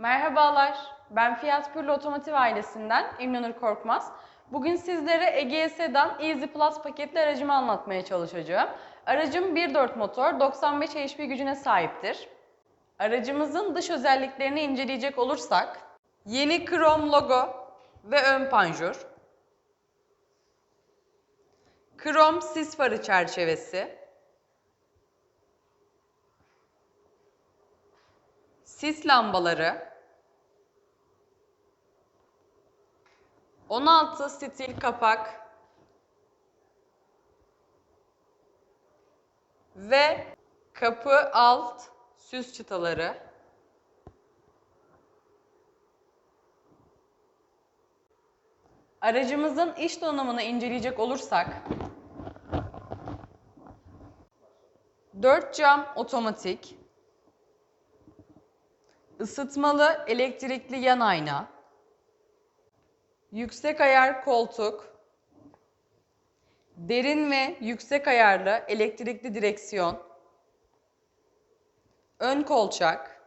Merhabalar, ben Fiat Pırlı Otomotiv ailesinden İmranur Korkmaz. Bugün sizlere Egea Sedan Easy Plus paketli aracımı anlatmaya çalışacağım. Aracım 1.4 motor, 95 HP gücüne sahiptir. Aracımızın dış özelliklerini inceleyecek olursak, yeni krom logo ve ön panjur, krom sis farı çerçevesi, sis lambaları, 16 stil kapak ve kapı alt süs çıtaları. Aracımızın iç donanımını inceleyecek olursak 4 cam otomatik, ısıtmalı elektrikli yan ayna, yüksek ayar koltuk, derin ve yüksek ayarlı elektrikli direksiyon, ön kolçak,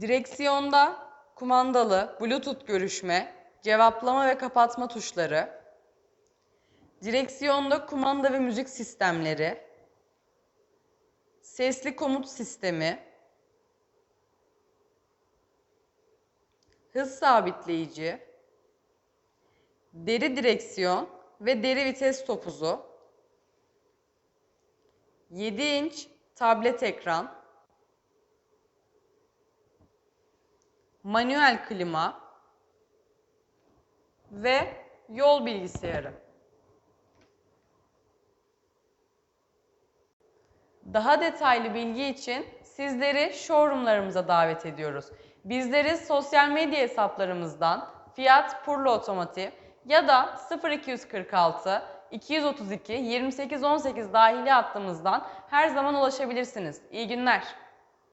direksiyonda kumandalı Bluetooth görüşme, cevaplama ve kapatma tuşları, direksiyonda kumanda ve müzik sistemleri, sesli komut sistemi, hız sabitleyici, deri direksiyon ve deri vites topuzu, 7 inç tablet ekran, manuel klima ve yol bilgisayarı. Daha detaylı bilgi için sizleri showroomlarımıza davet ediyoruz. Bizleri sosyal medya hesaplarımızdan Fiat Purlo Otomotiv ya da 0246 232 2818 dahili hattımızdan her zaman ulaşabilirsiniz. İyi günler.